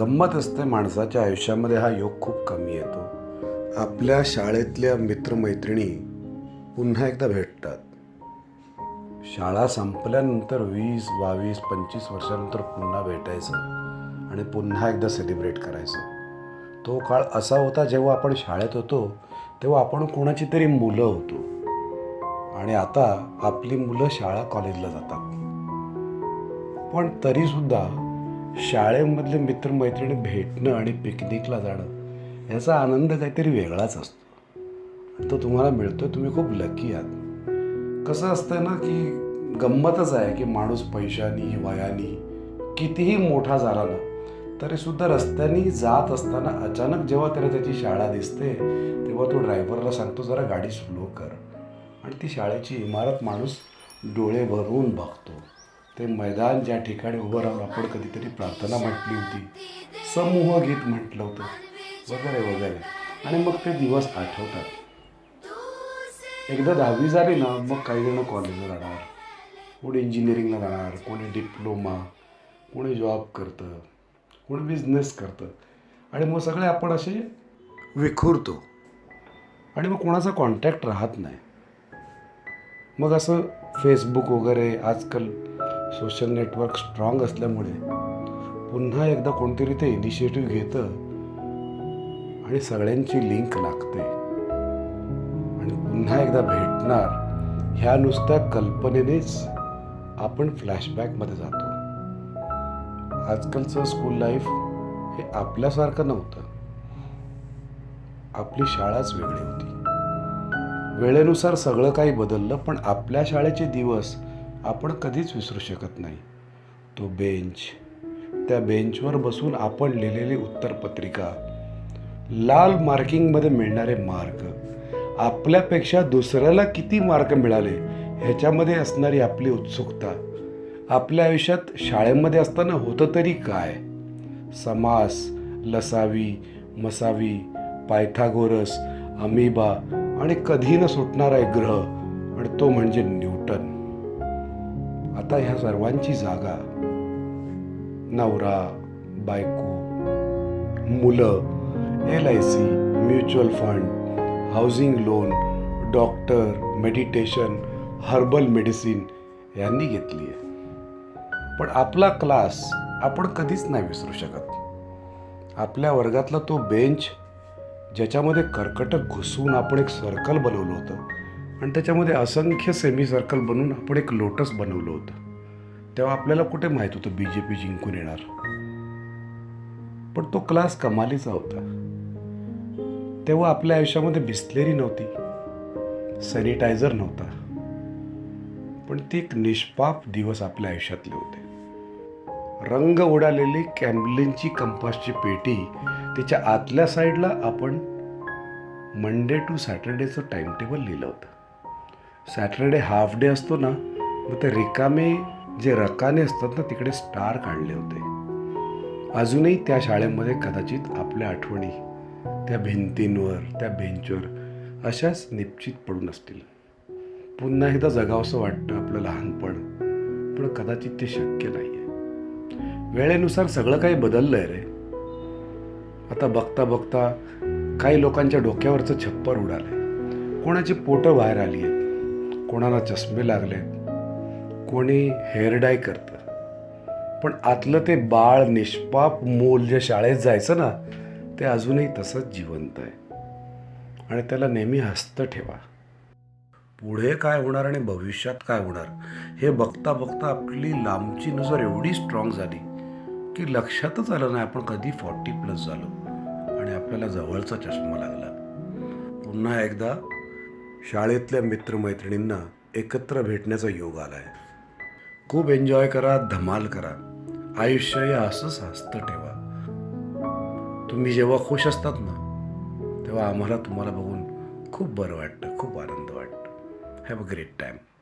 गंमत असते माणसाच्या आयुष्यामध्ये हा योग खूप कमी येतो. आपल्या शाळेतल्या मित्रमैत्रिणी पुन्हा एकदा भेटतात. शाळा संपल्यानंतर वीस बावीस पंचवीस वर्षानंतर पुन्हा भेटायचं आणि पुन्हा एकदा सेलिब्रेट करायचं. तो काळ असा होता जेव्हा आपण शाळेत होतो तेव्हा आपण कोणाची तरी मुलं होतो. आणि आता आपली मुलं शाळा कॉलेजला जातात. पण तरीसुद्धा शाळेमधले मित्रमैत्रिणी भेटणं आणि पिकनिकला जाणं याचा आनंद काहीतरी वेगळाच असतो. तो तुम्हाला मिळतो तुम्ही खूप लकी आहात. कसं असतं ना की गंमतच आहे की माणूस पैशानी वयानी कितीही मोठा झाला ना तरीसुद्धा रस्त्यानी जात असताना अचानक जेव्हा त्याला त्याची शाळा दिसते तेव्हा तो ड्रायव्हरला सांगतो जरा गाडी स्लो कर. आणि ती शाळेची इमारत माणूस डोळे भरून बघतो. ते मैदान ज्या ठिकाणी उभं राहून आपण कधीतरी प्रार्थना म्हटली होती समूह गीत म्हटलं होतं वगैरे वगैरे. आणि मग ते दिवस आठवतात. एकदा दहावी झाली ना मग काही जण कॉलेजला जाणार कोणी इंजिनिअरिंगला जाणार कोणी डिप्लोमा कोणी जॉब करतं कोणी बिझनेस करतं. आणि मग सगळे आपण असे विखुरतो. आणि मग कोणाचा कॉन्टॅक्ट राहत नाही. मग असं फेसबुक वगैरे आजकाल सोशल नेटवर्क स्ट्रॉंग असल्यामुळे पुन्हा एकदा कोणतरी ते इनिशिएटिव्ह घेतं आणि सगळ्यांची लिंक लागते. आणि पुन्हा एकदा भेटणार ह्या नुसत्या कल्पनेनेच आपण फ्लॅशबॅकमध्ये जातो. आजकालचं स्कूल लाईफ हे आपल्यासारखं नव्हतं. आपली शाळाच वेगळी होती. वेळेनुसार सगळं काही बदललं पण आपल्या शाळेचे दिवस आपण कधीच विसरू शकत नाही. तो बेंच. त्या बेंचवर बसून आपण लिहिलेली उत्तरपत्रिका. लाल मार्किंगमध्ये मिळणारे मार्क. आपल्यापेक्षा दुसऱ्याला किती मार्क मिळाले ह्याच्यामध्ये असणारी आपली उत्सुकता. आपल्या आयुष्यात शाळेमध्ये असताना होतं तरी काय? समास लसावी मसावी पायथागोरस अमिबा आणि कधी न सुटणारा एक ग्रह. आणि तो म्हणजे न्यूटन. आता ह्या सर्वांची जागा नवरा बायको मुलं L I C mutual fund housing loan doctor meditation herbal medicine यांनी घेतली आहे. पण आपला क्लास आपण कधीच नाही विसरू शकत. आपल्या वर्गातला तो बेंच ज्याच्यामध्ये कर्कटक घुसवून आपण एक सर्कल बनवलं होतं आणि त्याच्यामध्ये असंख्य सेमी सर्कल बनवून आपण एक लोटस बनवलं होतं. तेव्हा आपल्याला कुठे माहीत होतं बी जे पी जिंकून येणार? पण तो क्लास कमालीचा होता. तेव्हा आपल्या आयुष्यामध्ये बिस्लेरी नव्हती. सॅनिटायझर नव्हता. पण ती एक निष्पाप दिवस आपल्या आयुष्यातले होते. रंग उडालेली कॅम्बलिनची कंपासची पेटी तिच्या आतल्या साईडला आपण मंडे टू सॅटर्डेचं टाइमटेबल लिहिलं होतं. सॅटरडे हाफ डे असतो ना मग ते रिकामे जे रकाने असतात ना तिकडे स्टार काढले होते. अजूनही त्या शाळेमध्ये कदाचित आपल्या आठवणी त्या भिंतींवर त्या बेंचवर अशाच निश्चित पडून असतील. पुन्हा एकदा जगावंसं वाटतं आपलं लहानपण पण कदाचित ते शक्य नाही आहे वेळेनुसार सगळं काही बदललं आहे रे. आता बघता बघता काही लोकांच्या डोक्यावरचं छप्पर उडालं आहे कोणाची पोटं बाहेर आली आहेत कोणाला चष्मे लागलेत कोणी हेअर डाय करतं? पण आतलं ते बाळ निष्पाप मूल जे शाळेत जायचं ना ते अजूनही तसंच जिवंत आहे. आणि त्याला नेहमी हसतं ठेवा. पुढे काय होणार आणि भविष्यात काय होणार हे बघता बघता आपली लांबची नजर एवढी स्ट्रॉंग झाली की लक्षातच आलं नाही आपण कधी फॉर्टी प्लस झालो आणि आपल्याला जवळचा चष्मा लागला. पुन्हा एकदा शाळेतल्या मित्रमैत्रिणींना एकत्र भेटण्याचा योग आला आहे खूप एन्जॉय करा धमाल करा. आयुष्य हे असंच हसतं ठेवा. तुम्ही जेव्हा खुश असतात ना तेव्हा आम्हाला तुम्हाला बघून खूप बरं वाटतं खूप आनंद वाटतं. Have a great time